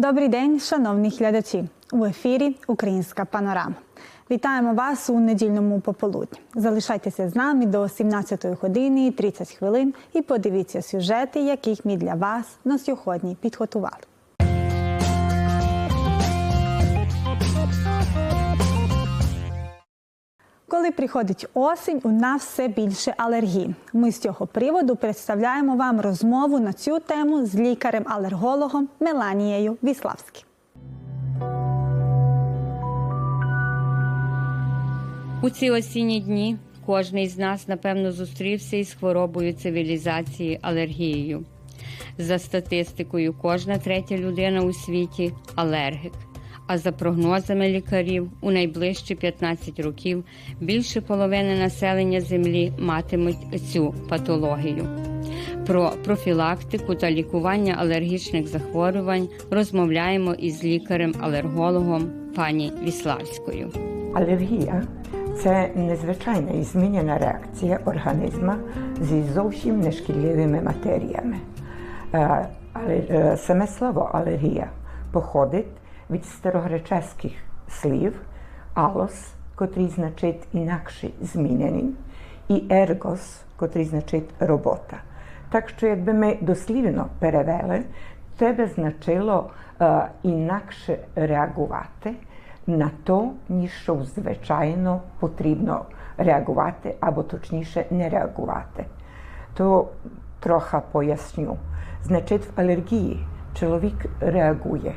Добрий день, шановні глядачі. У ефірі Українська панорама. Вітаємо вас у недільному пополудні. Залишайтеся з нами до 17 години 30 хвилин і подивіться сюжети, яких ми для вас на сьогодні підготували. Коли приходить осінь, у нас все більше алергій. Ми з цього приводу представляємо вам розмову на цю тему з лікарем-алергологом Меланією Віславським. У ці осінні дні кожний з нас, напевно, зустрівся із хворобою цивілізації алергією. За статистикою, кожна третя людина у світі алергік. А за прогнозами лікарів, у найближчі 15 років більше половини населення Землі матимуть цю патологію. Про профілактику та лікування алергічних захворювань розмовляємо із лікарем-алергологом пані Віславською. Алергія це незвичайна і змінена реакція організму зі зовсім нешкідливими матеріями. Е, Але е, саме слово алергія походить від старогреческих слів алос, котрий значить інакше змінений, і ергос, котрий значить робота. Так що, якби ми дослівно перевели, це би значило е, інакше реагувати на то, ніж що звичайно потрібно реагувати, або точніше не реагувати. То трохи поясню. Значить, в алергії чоловік реагує,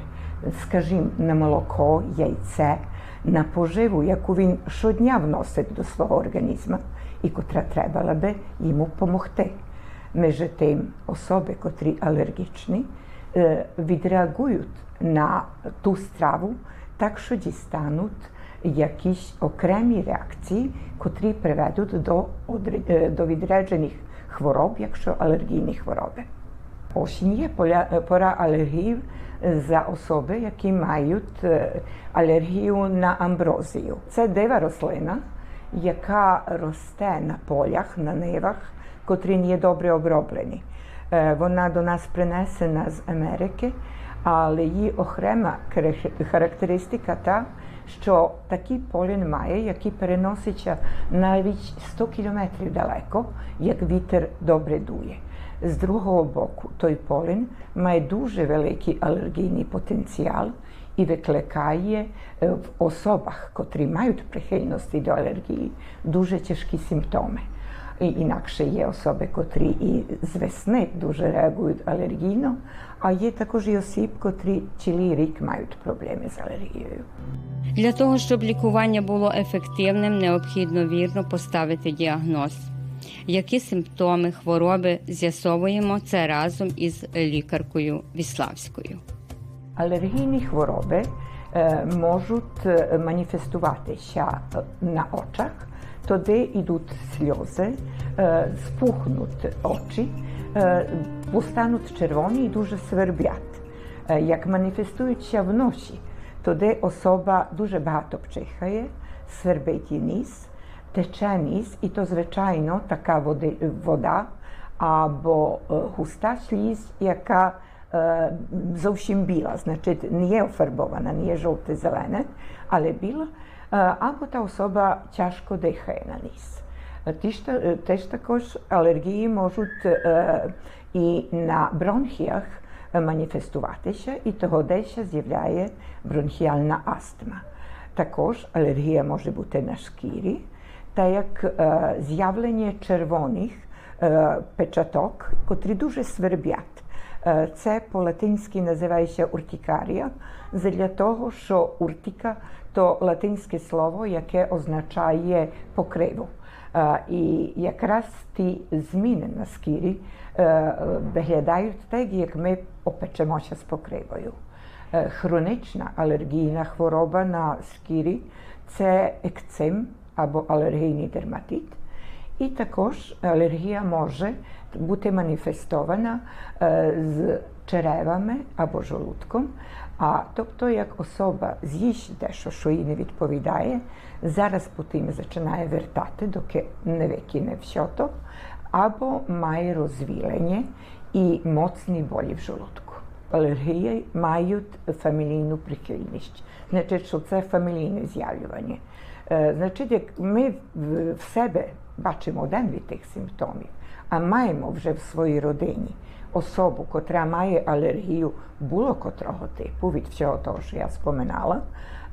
скажімо, на молоко, яйце, на поживу, яку він щодня вносить до свого організму, і котра треба би йому допомогти. Між тим, особи, котрі алергічні, е, відреагують на ту страву, так що дістануть якісь окремі реакції, котрі приведуть до, е, до відряджених хвороб, якщо алергійні хвороби. Осінь є пора алергії за особи, які мають е, алергію на амброзію. Це дива рослина, яка росте на полях, на нивах, котрі не добре оброблені. Е, Вона до нас принесена з Америки, але її окрема харак- характеристика та, що такий полін має, який переноситься навіть 100 кілометрів далеко, як вітер добре дує. З другого боку, той полін має дуже великий алергійний потенціал і викликає в особах, котрі мають прихильності до алергії, дуже тяжкі симптоми. І інакше є особи, котрі і з весни дуже реагують алергійно, а є також і осіб, котрі цілий рік мають проблеми з алергією. Для того, щоб лікування було ефективним, необхідно вірно поставити діагноз. Які симптоми хвороби з'ясовуємо це разом із лікаркою Віславською. Алергійні хвороби е, можуть е, маніфестуватися на очах, туди йдуть сльози, е, спухнуть очі, е, постануть червоні і дуже сверблять. Е, Як маніфестуються в носі, туди особа дуже багато пчихає, свербить її ніс, тече ніс, і то, звичайно, така води, вода або густа слізь, яка зовсім біла, значить не є офарбована, не є жовте-зелене, але біла, або та особа тяжко дихає на ніс. Теж також алергії можуть і на бронхіях маніфестуватися, і того десь з'являє бронхіальна астма. Також алергія може бути на шкірі, та як з'явлення червоних печаток, котрі дуже свербять. Це по-латинськи називається уртикарія, для того, що уртика то латинське слово, яке означає покриву. І якраз ті зміни на шкірі е, виглядають так, як ми опечемося з покривою. Хронічна алергійна хвороба на шкірі це екцим або алергійний дерматит. І також алергія може бути маніфестована е, з черевами або жолудком. А тобто, як особа з'їсть дещо, що їй не відповідає, зараз потім починає вертати, доки не викине все то, або має розвілення і моцні болі в жолудку. алергії мають фамілійну прихильність. Значить, що це фамілійне з'явлювання. Е, Значить, як ми в себе бачимо один від тих симптомів, а маємо вже в своїй родині особу, котра має алергію було типу, від всього того, що я споминала,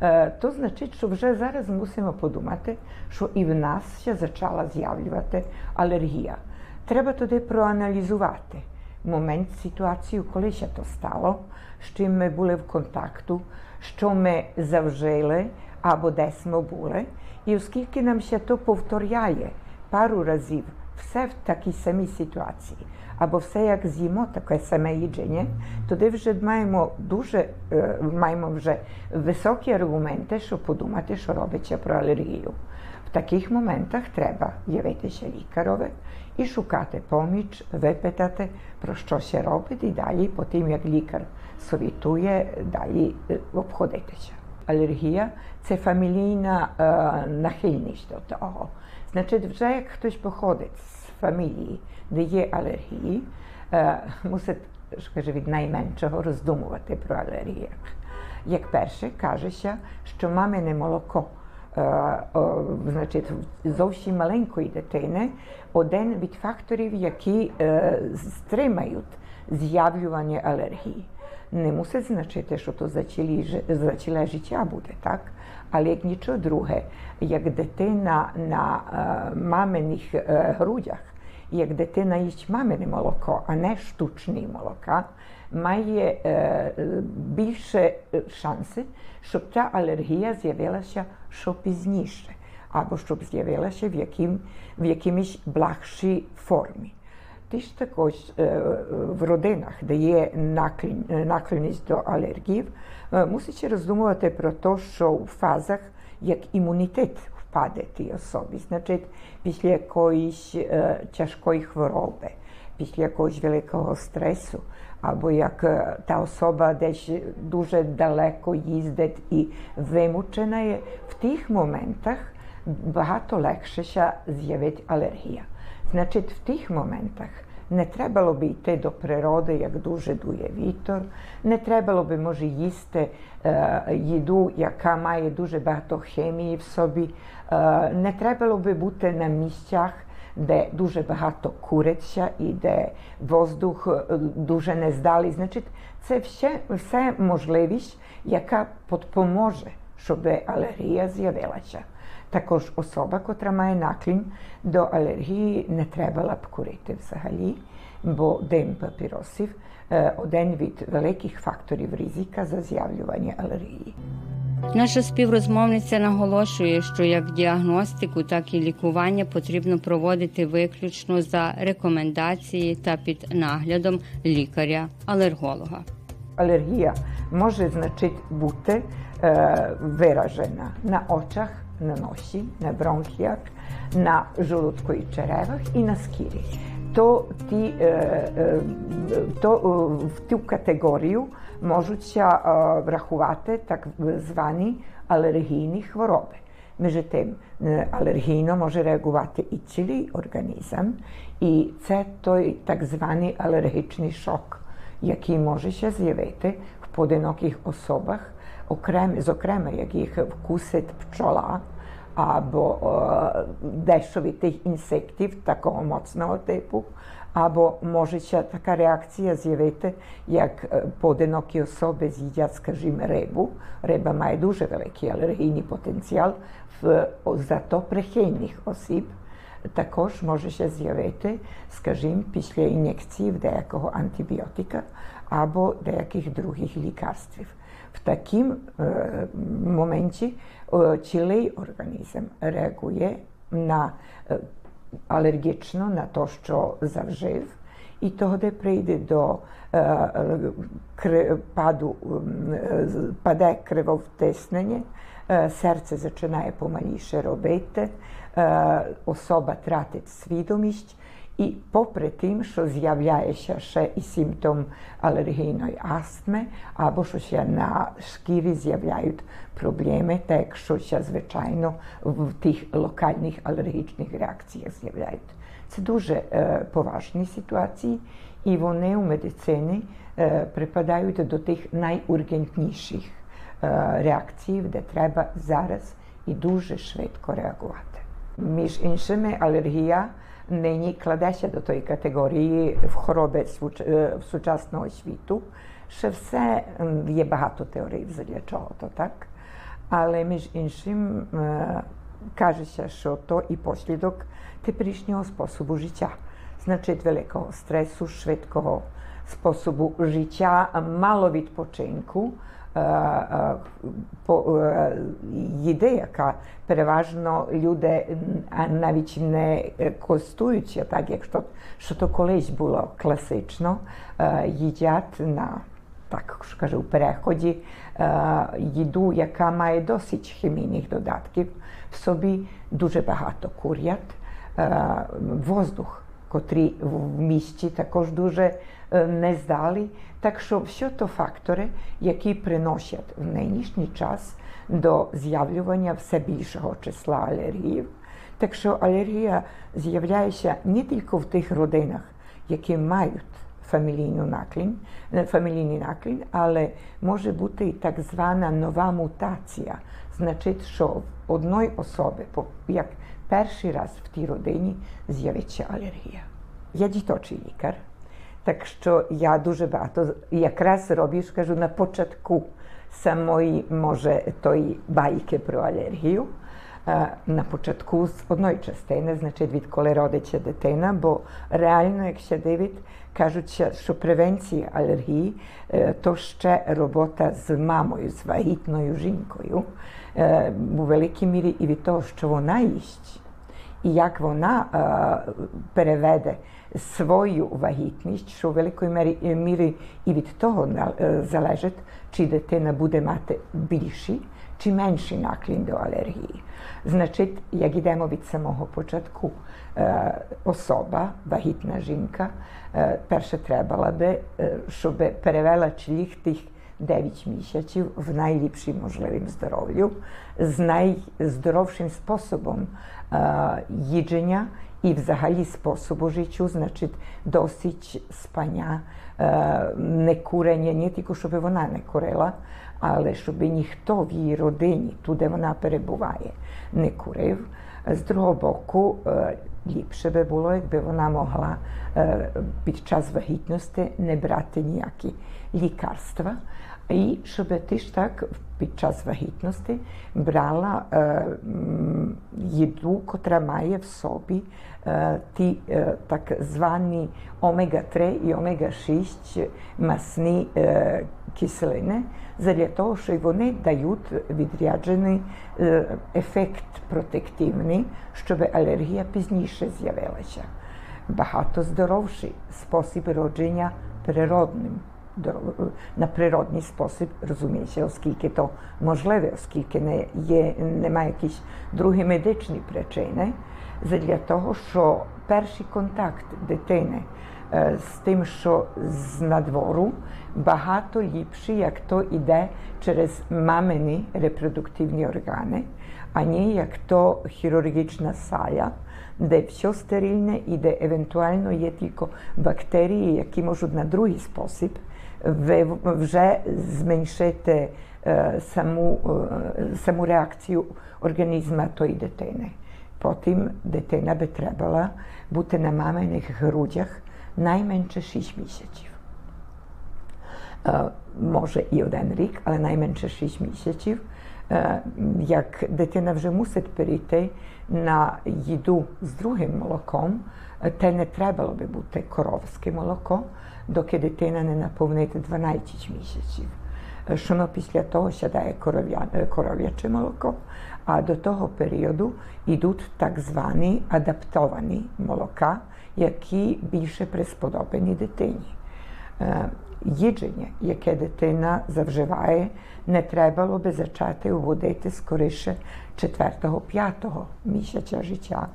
е, то значить, що вже зараз мусимо подумати, що і в нас ще почала з'явлювати алергія. Треба туди проаналізувати момент, ситуацію, коли ще то стало, з чим ми були в контакту, що ми завжили або десь ми були. І оскільки нам ще то повторяє пару разів все в такій самій ситуації, або все як з'їмо, таке саме їдження, тоді вже маємо дуже маємо вже високі аргументи, щоб подумати, що робиться про алергію. В таких моментах треба явитися лікарові і шукати поміч, випитати, про що ще робить, і далі, потім як лікар совітує, далі е, обходитися. Алергія це фамілійна е, нахильність до того. Значить, вже як хтось походить з фамілії, де є алергії, е, мусить скажу, від найменшого роздумувати про алергіях. Як перше, кажеться, що мамине молоко значить, зовсім маленької дитини один від факторів, які е, стримають з'явлювання алергії. Не мусить значити, що то за ціле, жи- за ціле життя буде, так? Але як нічого друге, як дитина на е, маминих е, грудях, як дитина їсть мамине молоко, а не штучне молока, має е, більше е, шанси, щоб та алергія з'явилася що пізніше, або щоб з'явилася в, яким, в якимось благшій формі. Ти ж також е, в родинах, де є е, до алергів, мусить роздумувати про те, що в фазах як імунітет впаде тій особі, значить, після якоїсь тяжкої хвороби, після якогось великого стресу, або як е, та особа десь дуже далеко їздить і вимучена є, в тих моментах багато легше з'явить алергія. Значить, в тих моментах не треба би йти до природи, як дуже дує вітер, не треба би, може, їсти е, їду, яка має дуже багато хімії в собі, е, не треба би бути на місцях, де дуже багато куриться і де воздух е, дуже нездалий. Значить, це все, все можливість, яка допоможе, щоб алергія з'явилася. Також особа, котра має наклін до алергії, не треба б курити взагалі, бо дим папіросів е, один від великих факторів ризика за з'явлювання алергії. Наша співрозмовниця наголошує, що як діагностику, так і лікування потрібно проводити виключно за рекомендації та під наглядом лікаря-алерголога. Алергія може значить бути е, виражена на очах, на носі, на бронхіях, на жолудку і черевах і на скірі. То, ті, е, е, то е, в ту категорію можуть е, врахувати так звані алергійні хвороби. Між тим, е, алергійно може реагувати і цілий організм, і це той так званий алергічний шок, який може ще з'явити в поодиноких особах, окрем, зокрема, як їх вкусить пчола або е, дещо від тих інсектів такого моцного типу, або може ще така реакція з'явити, як е, поодинокі особи з'їдять, скажімо, рибу. Риба має дуже великий алергійний потенціал в зато прихильних осіб. Також може ще з'явити, скажімо, після ін'єкції деякого антибіотика або деяких других лікарств. В таким е, моменті е, цілий організм реагує на алергічно на те, що завжив, і тоді прийде до кри, паде кривовтиснення, е, серце починає помаліше робити, особа тратить свідомість. І попри тим, що з'являється ще і симптом алергійної астми, або що ще на шкірі з'являють проблеми, так що ще звичайно в тих локальних алергічних реакціях з'являють. Це дуже е, поважні ситуації, і вони у медицині е, припадають до тих найургентніших е, реакцій, де треба зараз і дуже швидко реагувати. Між іншими, алергія нині кладеться до тої категорії в свуч- е, в сучасного світу. Ще все є багато теорій для чого то так. Але між іншим кажеться, що то і послідок теперішнього способу життя. Значить, великого стресу, швидкого способу життя, мало відпочинку, е, е, е, їди, яка переважно люди навіть не користуються, так як що, що то колись було класично, їдять на так скажу, в переході їду, яка має досить хімійних додатків в собі, дуже багато курять, е, воздух, котрий в місті також дуже е, нездалий. Так що все то фактори, які приносять в нинішній час до з'явлювання все більшого числа алергіїв. Так що алергія з'являється не тільки в тих родинах, які мають фамілійну наклін, е, фамілійний наклін, але може бути і так звана нова мутація. Значить, що в одної особи, як перший раз в тій родині, з'явиться алергія. Я діточий лікар, так що я дуже багато якраз роблю, скажу, на початку самої, може, тої байки про алергію. На початку з одної частини, значить, відколи родиться дитина, бо реально, як ще дивить, кажуть, що превенція алергії то ще робота з мамою, з вагітною жінкою, у великій мірі і від того, що вона їсть, і як вона е, переведе свою вагітність, що в великої мірі, мірі і від того е, залежить, чи дитина буде мати більший чи менший наклін до алергії. Значить, як йдемо від самого початку, е, особа, вагітна жінка, е, перше треба би, е, щоб перевела чліх тих 9 місяців в найліпшим можливим здоров'ю, з найздоровшим способом е, їдження і взагалі способу життя, значить, досить спання, е, не курення, не тільки щоб вона не курила, але щоб ніхто в її родині, туди вона перебуває, не курив. З другого боку, е, ліпше би було, якби вона могла е, під час вагітності не брати ніякі лікарства. І щоб ти ж так під час вагітності брала е, їду, котра має в собі е, ті е, так звані омега-3 і омега-6 масні е, кислини, задля того, що вони дають відряджений е, ефект протективний, щоб алергія пізніше з'явилася. Багато здоровший спосіб родження природним на природний спосіб, розумієте, оскільки то можливе, оскільки не є, немає якісь другі медичні причини, задля того, що перший контакт дитини е, з тим, що з надвору, багато ліпший, як то йде через мамині репродуктивні органи, а не як то хірургічна сая, де все стерильне і де евентуально є тільки бактерії, які можуть на другий спосіб ви- вже зменшити е, саму, е, саму реакцію організму тої дитини. Потім дитина би trebala бути на маминих грудях найменше 6 місяців. Е, може і один рік, але найменше 6 місяців. Як дитина вже мусить перейти на їду з другим молоком, те не треба би бути коровське молоко, доки дитина не наповнить 12 місяців. Е, воно після того сядає коров'я- е, коров'яче молоко, а до того періоду йдуть так звані адаптовані молока, які більше присподобані дитині. Е, Їдження, яке дитина завживає, не треба би зачати вводити скоріше 4-5 місяця життя.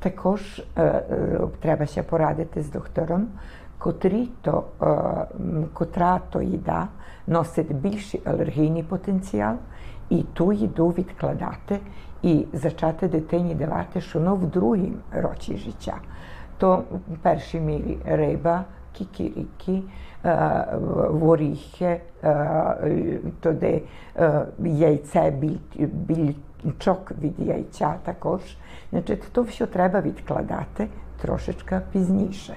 Також е, е, треба ще порадити з доктором, котрі то, е, котра то їда носить більший алергійний потенціал, і ту їду відкладати і зачати дитині давати, що ну в другому році життя. То в першій мірі риба, кікіріки, е, горіхи, е, туди е, біль- більчок від яйця також. Значить, то все треба відкладати трошечки пізніше.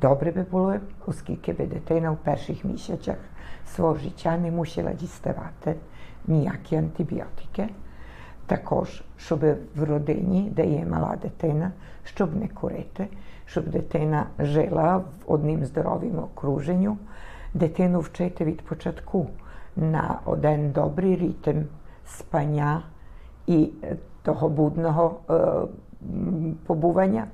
Добре би було, оскільки би дитина в перших місяцях свого життя не мусила діставати ніякі антибіотики. Також, щоб в родині, де є мала дитина, щоб не курити, щоб дитина жила в одним здоровим окруженню, дитину вчити від початку на один добрий ритм спання і е, того будного е, побування,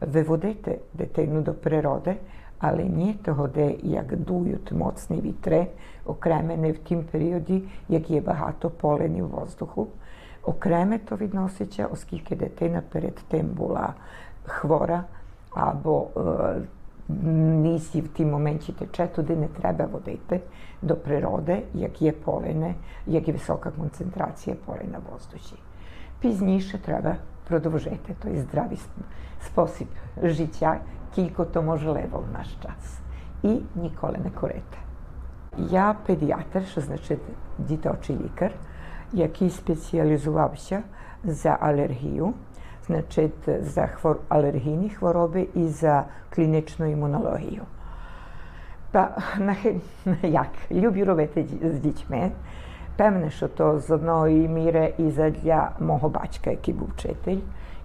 виводити дитину до природи, але не того, де як дують моцні вітри, окремені в тім періоді, як є багато поленів воздуху. Окреме то відноситься, оскільки дитина перед тим була хвора або е, в ті моменті тече, туди не треба водити до природи, як є полене, як є висока концентрація полена в воздусі. Пізніше треба продовжити той здравий спосіб життя, кілько то можливо в наш час. І ніколи не курити. Я педіатр, що значить діточий лікар, який спеціалізувався за алергію, значить за хвор... алергійні хвороби і за клінічну імунологію. Та як люблю робити з дітьми. Певне, що то з одної міри і задля мого батька, який був вчитель,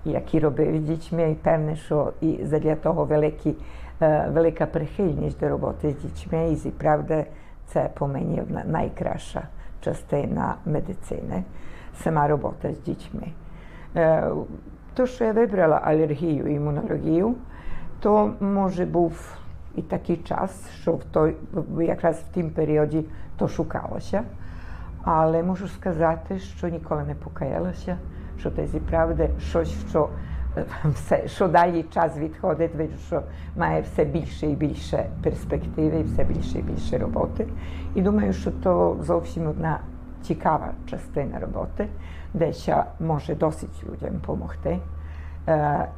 який робив з дітьми, і певне, що і задля того великі, е, велика прихильність до роботи з дітьми, і правда, це по мені найкраща частина медицини, сама робота з дітьми. То, що я вибрала алергію і імунологію, то може був і такий час, що в той, якраз в тім періоді то шукалося. Але можу сказати, що ніколи не покаялася, що це зі щось, що все, що далі час відходить, видно, що має все більше і більше перспективи, все більше і більше роботи. І думаю, що то зовсім одна цікава частина роботи, де ще може досить людям допомогти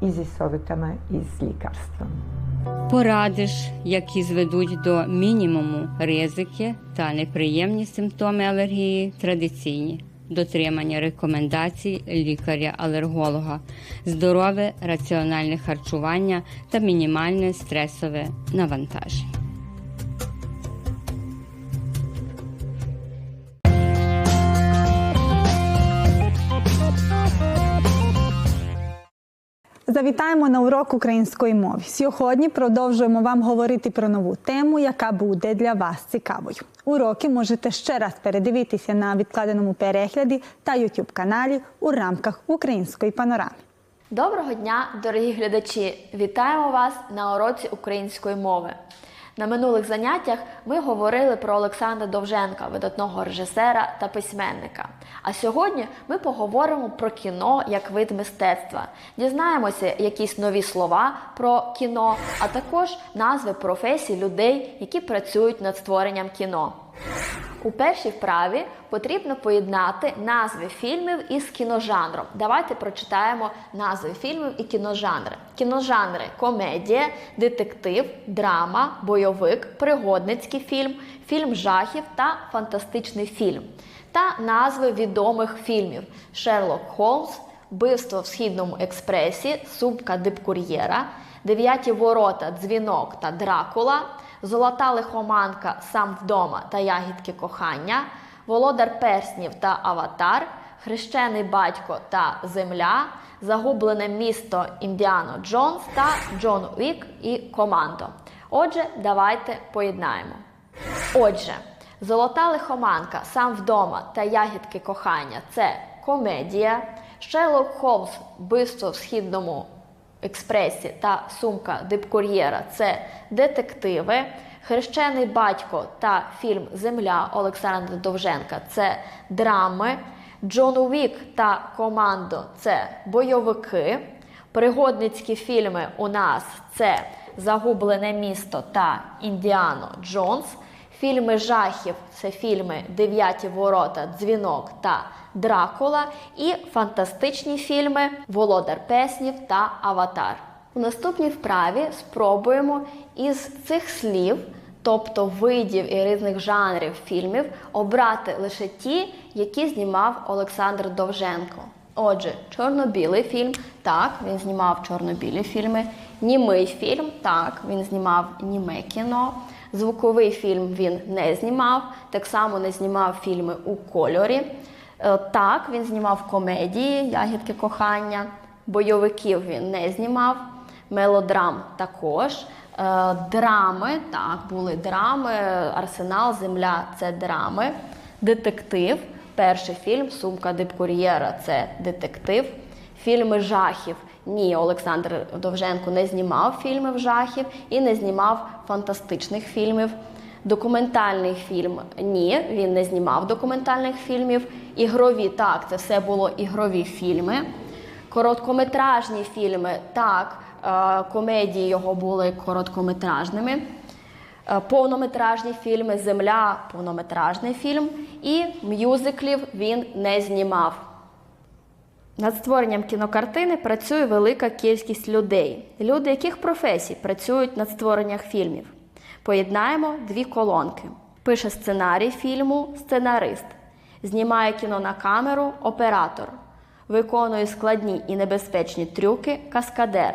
і зі совітами, і з лікарством. Порадиш, які зведуть до мінімуму ризики та неприємні симптоми алергії, традиційні. Дотримання рекомендацій лікаря-алерголога, здорове раціональне харчування та мінімальне стресове навантаження. Завітаємо на урок української мови. Сьогодні продовжуємо вам говорити про нову тему, яка буде для вас цікавою. Уроки можете ще раз передивитися на відкладеному перегляді та YouTube каналі у рамках української панорами. Доброго дня, дорогі глядачі! Вітаємо вас на уроці української мови. На минулих заняттях ми говорили про Олександра Довженка, видатного режисера та письменника. А сьогодні ми поговоримо про кіно як вид мистецтва. Дізнаємося якісь нові слова про кіно, а також назви професій людей, які працюють над створенням кіно. У першій вправі потрібно поєднати назви фільмів із кіножанром. Давайте прочитаємо назви фільмів і кіножанри. Кіножанри комедія, детектив, драма, бойовик, пригодницький фільм, фільм жахів та фантастичний фільм. Та назви відомих фільмів: Шерлок Холмс, Вбивство в Східному експресі, Сумка дипкур'єра, Дев'яті ворота, Дзвінок та Дракула. Золота лихоманка сам вдома та ягідки кохання, Володар перснів та Аватар, Хрещений батько та Земля, Загублене місто Індіано Джонс та Джон Уік і Командо. Отже, давайте поєднаємо. Отже, Золота лихоманка сам вдома та ягідки кохання це комедія. Шерлок Холмс Вбивство в східному експресі та сумка дипкур'єра це детективи. Хрещений батько та фільм Земля Олександра Довженка це драми. Джон Уік та Командо це бойовики. Пригодницькі фільми у нас це Загублене місто та Індіано Джонс. Фільми жахів це фільми Дев'яті ворота, Дзвінок та Дракула. І фантастичні фільми Володар Песнів та Аватар. У наступній вправі спробуємо із цих слів, тобто видів і різних жанрів фільмів, обрати лише ті, які знімав Олександр Довженко. Отже, чорно-білий фільм, так, він знімав чорно-білі фільми. Німий фільм, так, він знімав німе кіно. Звуковий фільм він не знімав, так само не знімав фільми у кольорі. Е, Так, він знімав комедії, ягідки кохання, бойовиків він не знімав, мелодрам також. Е, Драми, так, були драми, Арсенал, Земля це драми. Детектив. Перший фільм Сумка дипкур'єра це детектив. Фільми жахів. Ні, Олександр Довженко не знімав фільмів жахів і не знімав фантастичних фільмів. Документальний фільм ні, він не знімав документальних фільмів. Ігрові так, це все було ігрові фільми. Короткометражні фільми так, е, комедії його були короткометражними. Е, Повнометражні фільми Земля повнометражний фільм. І мюзиклів він не знімав. Над створенням кінокартини працює велика кількість людей. Люди, яких професій працюють над створенням фільмів. Поєднаємо дві колонки. Пише сценарій фільму сценарист, знімає кіно на камеру оператор, виконує складні і небезпечні трюки каскадер.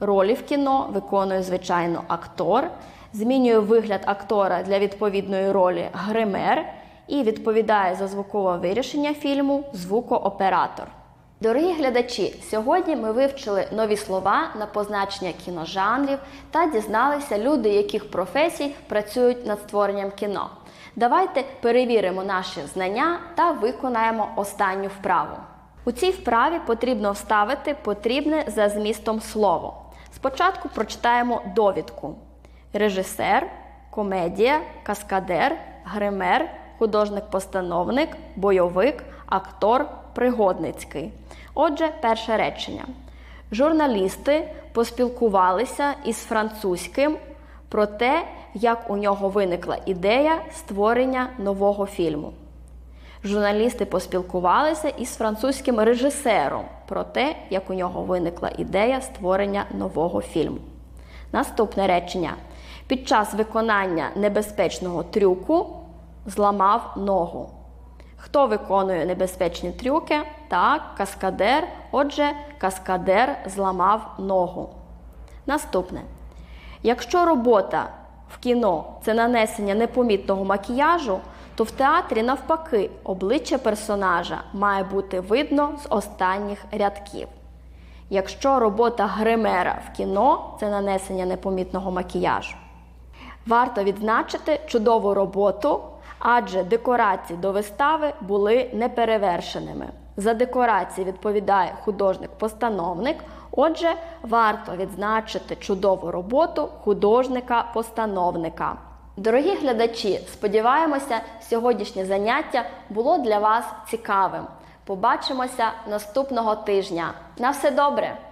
Ролі в кіно виконує звичайно актор, змінює вигляд актора для відповідної ролі гример і відповідає за звукове вирішення фільму звукооператор. Дорогі глядачі, сьогодні ми вивчили нові слова на позначення кіножанрів та дізналися люди, яких професій працюють над створенням кіно. Давайте перевіримо наші знання та виконаємо останню вправу. У цій вправі потрібно вставити потрібне за змістом слово. Спочатку прочитаємо довідку: режисер, комедія, каскадер, гример, художник-постановник, бойовик, актор, пригодницький. Отже, перше речення. Журналісти поспілкувалися із французьким про те, як у нього виникла ідея створення нового фільму. Журналісти поспілкувалися із французьким режисером про те, як у нього виникла ідея створення нового фільму. Наступне речення. Під час виконання небезпечного трюку зламав ногу. Хто виконує небезпечні трюки? Так, каскадер. Отже, каскадер зламав ногу. Наступне. Якщо робота в кіно це нанесення непомітного макіяжу, то в театрі, навпаки, обличчя персонажа має бути видно з останніх рядків. Якщо робота гримера в кіно це нанесення непомітного макіяжу. Варто відзначити чудову роботу, адже декорації до вистави були неперевершеними. За декорації відповідає художник-постановник. Отже, варто відзначити чудову роботу художника-постановника. Дорогі глядачі, сподіваємося, сьогоднішнє заняття було для вас цікавим. Побачимося наступного тижня. На все добре!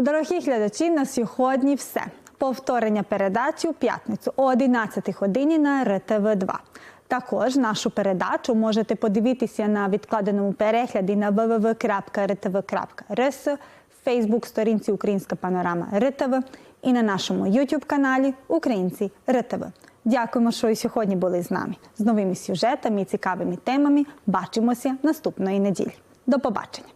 Дорогі глядачі, на сьогодні все. Повторення передачі у п'ятницю о 11 годині на РТВ 2 Також нашу передачу можете подивитися на відкладеному перегляді на www.rtv.rs, Фейсбук сторінці Українська панорама РТВ і на нашому YouTube каналі Українці РТВ. Дякуємо, що і сьогодні були з нами з новими сюжетами і цікавими темами. Бачимося наступної неділі. До побачення.